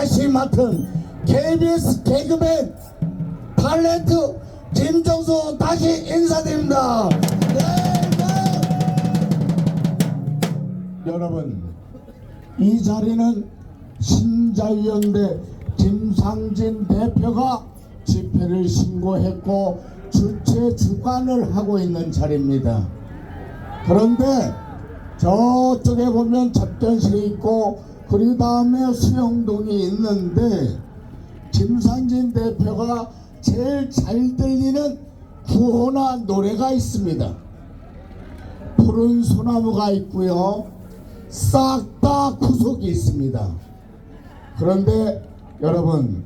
다시 맡은 KBS 개그맨 탤런트 김정수 다시 인사드립니다. 네, 네. 여러분 이 자리는 신자유연대 김상진 대표가 집회를 신고했고 주최 주관을 하고 있는 자리입니다. 그런데 저쪽에 보면 접견실이 있고 그리고 다음에 수영동이 있는데 김상진 대표가 제일 잘 들리는 구호나 노래가 있습니다. 푸른 소나무가 있고요. 싹 다 구속이 있습니다. 그런데 여러분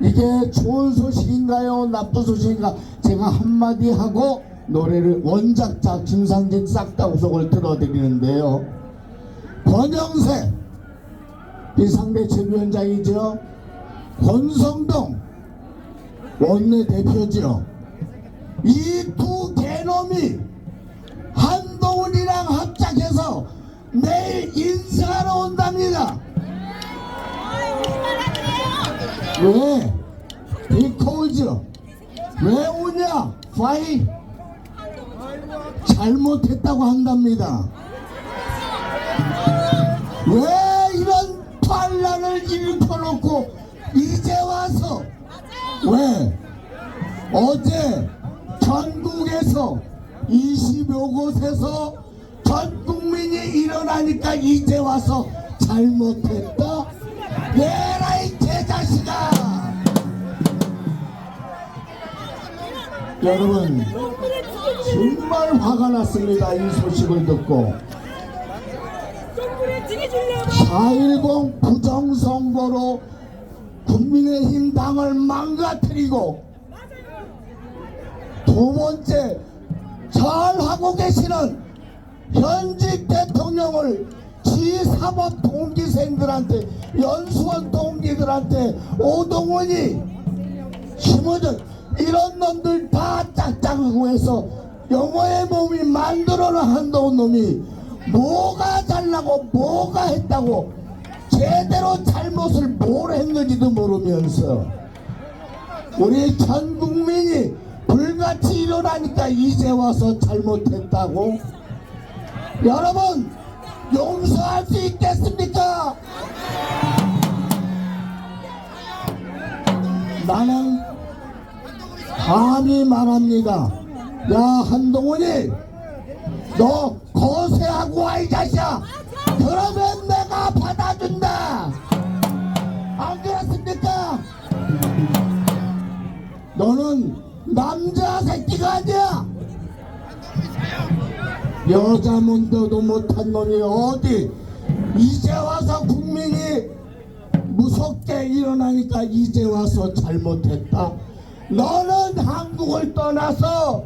이게 좋은 소식인가요? 나쁜 소식인가? 제가 한마디 하고 노래를 원작자 김상진 싹 다 구속을 들어드리는데요. 권영세 비상대책위원장이죠. 권성동 원내대표죠. 이 두 개놈이 한동훈이랑 합작해서 내일 인사하러 온답니다. 왜? 비코즈 왜 오냐? 파이 잘못했다고 한답니다. 왜 반란을 일으켜놓고 이제 와서 왜 어제 전국에서 20여 곳에서 전 국민이 일어나니까 이제 와서 잘못했다? 얘라 이 개자식아! 여러분 정말 화가 났습니다 이 소식을 듣고 4.10 부정선거로 국민의힘 당을 망가뜨리고 두 번째 잘하고 계시는 현직 대통령을 지사법 동기생들한테 연수원 동기들한테 오동원이 심어준 이런 놈들 다 짝짝하고 해서 영어의 몸이 만들어놓은 놈이 뭐가 잘나고 뭐가 했다고 제대로 잘못을 뭘 했는지도 모르면서 우리 전 국민이 불같이 일어나니까 이제 와서 잘못했다고 여러분 용서할 수 있겠습니까? 나는 감히 말합니다. 야 한동훈이 너 거세하고 와 이 자식아. 그러면 내가 받아준다. 안 그렇습니까? 너는 남자 새끼가 아니야. 여자 문도도 못한 놈이 어디 이제 와서 국민이 무섭게 일어나니까 이제 와서 잘못했다. 너는 한국을 떠나서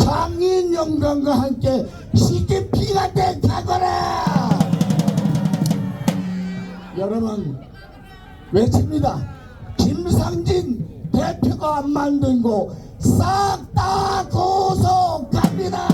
장인 영광과 함께 시기 피가 된 사거라. 여러분 외칩니다. 김상진 대표가 만든 거싹다 고속합니다.